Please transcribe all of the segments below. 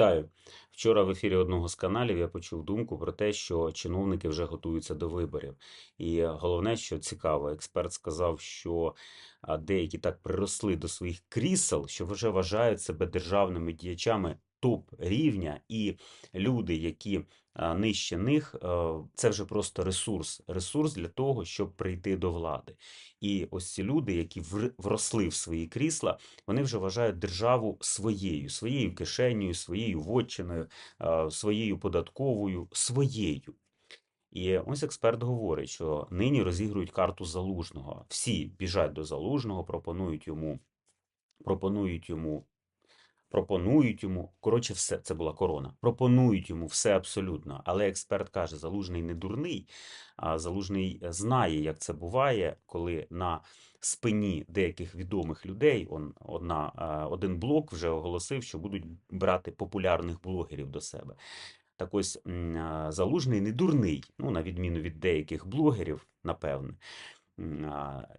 Вітаю. Вчора в ефірі одного з каналів я почув думку про те, що чиновники вже готуються до виборів. І головне, що цікаво, експерт сказав, що деякі так приросли до своїх крісел, що вже вважають себе державними діячами топ рівня, і люди, які нижче них, е, це вже просто ресурс, ресурс для того, щоб прийти до влади. І ось ці люди, які вросли в свої крісла, вони вже вважають державу своєю, своєю кишенею, своєю вотчиною, е, своєю податковою, своєю. І ось експерт говорить, що нині розігрують карту залужного. Всі біжать до залужного, пропонують йому, пропонують йому, пропонують йому. Коротше, все це була корона. Пропонують йому все абсолютно. Але експерт каже, залужний не дурний, а залужний знає, як це буває, коли на спині деяких відомих людей, он, одна, один блок вже оголосив, що будуть брати популярних блогерів до себе. Так ось Залужний не дурний, ну, на відміну від деяких блогерів, напевне.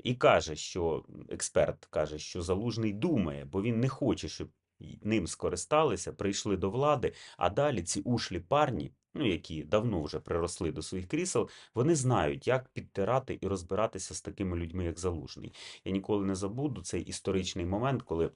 І каже, що експерт каже, що Залужний думає, бо він не хоче, щоб ним скористалися, прийшли до влади, а далі ці ушлі парні, ну, які давно вже приросли до своїх крісел, вони знають, як підтирати і розбиратися з такими людьми, як Залужний. Я ніколи не забуду цей історичний момент, коли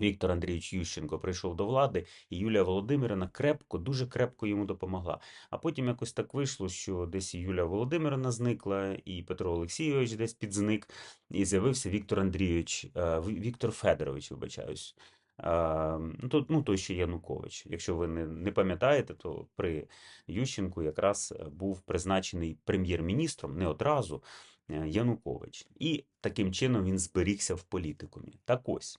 Віктор Андрійович Ющенко прийшов до влади, і Юлія Володимирівна крепко, дуже крепко йому допомогла. А потім якось так вийшло, що десь і Юлія Володимирівна зникла, і Петро Олексійович десь підзник, і з'явився Віктор Андрійович, е, Віктор Федорович, вибачаюсь. Ну, то- ну, той ще Янукович. Якщо ви не, не пам'ятаєте, то при Ющенку якраз е, був призначений прем'єр-міністром не одразу е, Янукович. І таким чином він зберігся в політикумі. Так ось.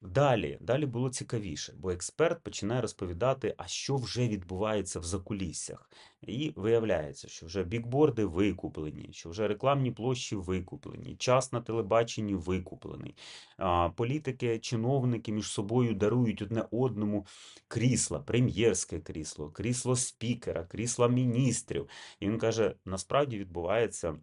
Далі, далі було цікавіше, бо експерт починає розповідати, а що вже відбувається в закуліссях. І виявляється, що вже бікборди викуплені, що вже рекламні площі викуплені, час на телебаченні викуплений. Політики, чиновники між собою дарують одне одному крісла, прем'єрське крісло, крісло спікера, крісла міністрів. І він каже, насправді відбувається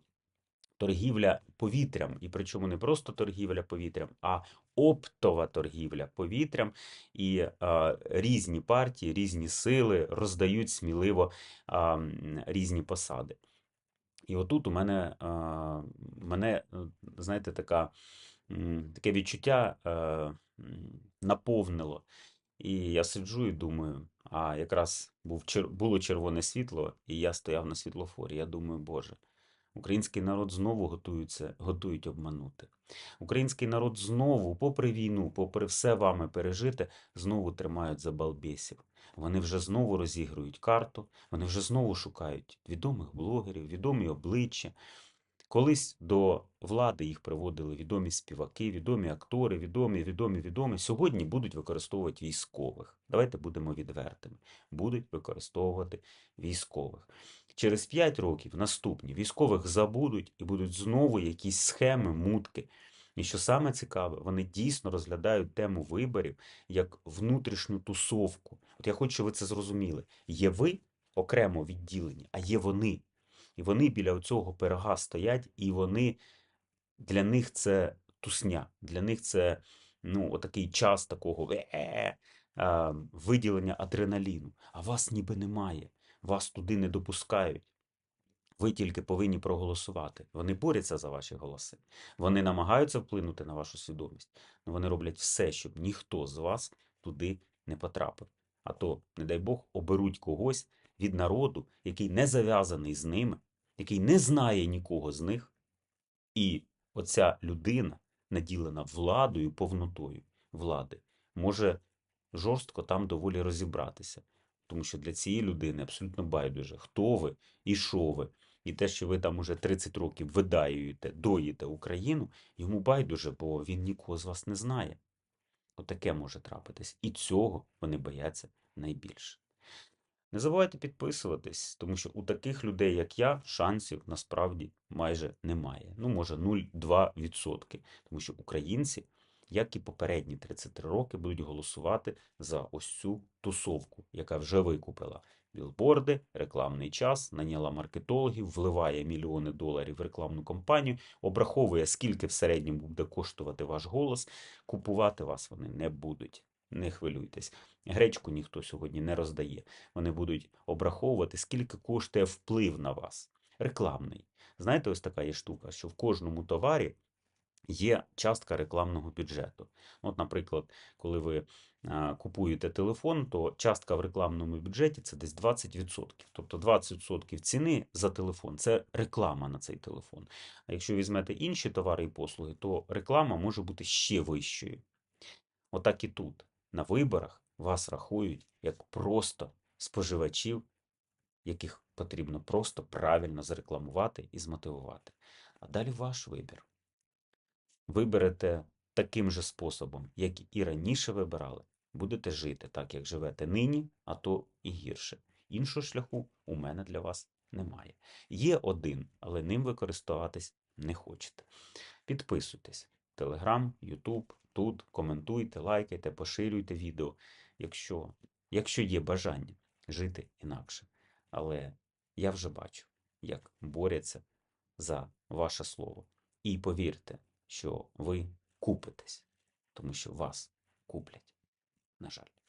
торгівля повітрям, і причому не просто торгівля повітрям, а оптова торгівля повітрям, і е, різні партії, різні сили роздають сміливо е, різні посади. І отут у мене, е, мене знаєте, така, таке відчуття е, наповнило. І я сиджу і думаю, а якраз був, було червоне світло, і я стояв на світлофорі. Я думаю, Боже, Український народ знову готується, готують обманути. Український народ знову, попри війну, попри все вами пережите, знову тримають за балбесів. Вони вже знову розігрують карту, вони вже знову шукають відомих блогерів, відомі обличчя. Колись до влади їх приводили відомі співаки, відомі актори, відомі, відомі, відомі. Сьогодні будуть використовувати військових. Давайте будемо відвертими. Будуть використовувати військових. Через 5 років наступні військових забудуть і будуть знову якісь схеми, мутки. І що саме цікаве, вони дійсно розглядають тему виборів як внутрішню тусовку. От я хочу, щоб ви це зрозуміли. Є ви окремо відділені, а є вони. І вони біля цього пирога стоять, і вони для них це тусня, для них це ну, отакий час такого е-е-е, виділення адреналіну. А вас ніби немає, вас туди не допускають. Ви тільки повинні проголосувати. Вони борються за ваші голоси. Вони намагаються вплинути на вашу свідомість, але вони роблять все, щоб ніхто з вас туди не потрапив. А то, не дай Бог, оберуть когось від народу, який не зав'язаний з ними, який не знає нікого з них, і оця людина, наділена владою, повнотою влади, може жорстко там доволі розібратися. Тому що для цієї людини абсолютно байдуже, хто ви і що ви. І те, що ви там уже 30 років видаюєте, доїте Україну, йому байдуже, бо він нікого з вас не знає. Отаке може трапитись. І цього вони бояться найбільше. Не забувайте підписуватись, тому що у таких людей, як я, шансів насправді майже немає. Ну, може, 0,2%. Тому що українці, як і попередні 33 роки, будуть голосувати за ось цю тусовку, яка вже викупила білборди, рекламний час, наняла маркетологів, вливає мільйони доларів в рекламну кампанію, обраховує, скільки в середньому буде коштувати ваш голос. Купувати вас вони не будуть. не хвилюйтесь. Гречку ніхто сьогодні не роздає. Вони будуть обраховувати, скільки коштує вплив на вас. Рекламний. Знаєте, ось така є штука, що в кожному товарі є частка рекламного бюджету. От, наприклад, коли ви купуєте телефон, то частка в рекламному бюджеті це десь 20%. Тобто 20% ціни за телефон це реклама на цей телефон. А якщо візьмете інші товари і послуги, то реклама може бути ще вищою. Отак і тут. На виборах вас рахують як просто споживачів, яких потрібно просто правильно зарекламувати і змотивувати. А далі ваш вибір. Виберете таким же способом, як і раніше вибирали, будете жити так, як живете нині, а то і гірше. Іншого шляху у мене для вас немає. Є один, але ним ви користуватись не хочете. Підписуйтесь. Телеграм, Ютуб, тут, коментуйте, лайкайте, поширюйте відео, якщо, якщо є бажання жити інакше. Але я вже бачу, як борються за ваше слово. І повірте, що ви купитесь, тому що вас куплять, на жаль.